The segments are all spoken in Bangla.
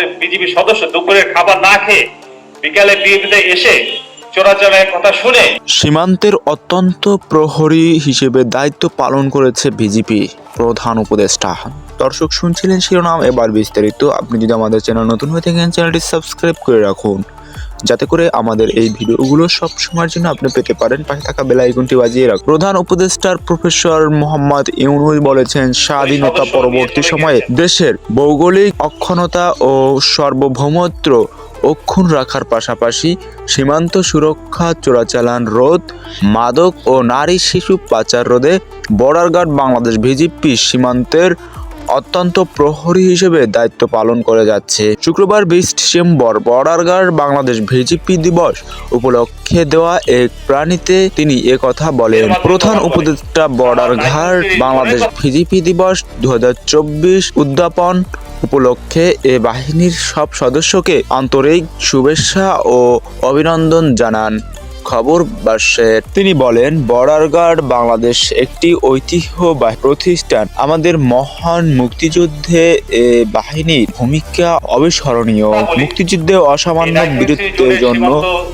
আমাদের বিজেপি সদস্য দুপুরের খাবার না খেয়ে বিকালে বিএপিতে এসে সীমান্তের অত্যন্ত প্রহরী হিসেবে দায়িত্ব পালন করেছে বিজেপি প্রধান উপদেষ্টা। দর্শক শুনছিলেন শিরোনাম, এবার বিস্তারিত। আপনি যদি আমাদের চ্যানেল নতুন হয়ে থাকেন, চ্যানেলটি সাবস্ক্রাইব করে রাখুন। যাতে করে আমাদের এই ভিডিওগুলো সব সময়ের জন্য আপনি পেতে পারেন। পাশে থাকা বেল আইকনটি বাজিয়ে রাখুন। প্রধান উপদেষ্টার প্রফেসর মোহাম্মদ ইউনুস বলেছেন স্বাধীনতা পরবর্তী সময়ে দেশের ভৌগোলিক অক্ষণতা ও সার্বভৌমত্ব অক্ষুণ রাখার পাশাপাশি সীমান্ত সুরক্ষা চোরাচালান রোধ মাদক ও নারী শিশু পাচার রোধে বর্ডার গার্ড বাংলাদেশ ভিজিপি সীমান্তের অত্যন্ত প্রহরী হিসেবে দায়িত্ব পালন করে যাচ্ছে। শুক্রবার বিশ December border guard Bangladesh BGB দিবস উপলক্ষে দেওয়া এক প্রাণীতে তিনি কথা বলেন। প্রধান উপদেষ্টা বর্ডার গার্ড বাংলাদেশ ভিজিপি দিবস দু উদ্যাপন উপলক্ষে এ বাহিনীর সব সদস্যকে আন্তরিক শুভেচ্ছা ও অভিনন্দন জানান। খবর বার্ষের তিনি বলেন বর্ডার গার্ড বাংলাদেশ একটি ঐতিহ্যবাহী প্রতিষ্ঠান। আমাদের মহান মুক্তিযুদ্ধে বাহিনীর ভূমিকা অবিস্মরণীয়। মুক্তিযুদ্ধে অসামান্য বীরত্বের জন্য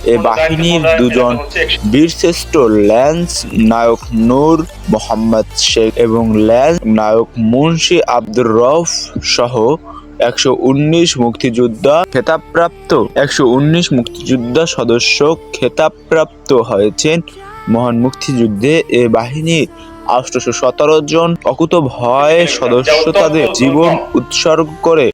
এ বাহিনীর দুজন বীরশ্রেষ্ঠ ল্যান্স নায়ক নূর মোহাম্মদ শেখ এবং ল্যান্স নায়ক মুন্সি আব্দুর রফ সহ একশো উনিশ মুক্তিযোদ্ধা খেতাবপ্রাপ্ত, একশো উনিশ মুক্তিযোদ্ধা সদস্য খেতাবপ্রাপ্ত হয়েছেন। মহান মুক্তিযুদ্ধে এ বাহিনী আষ্টশো সতেরো জন অকুত ভয় সদস্য তাদের জীবন উৎসর্গ করে।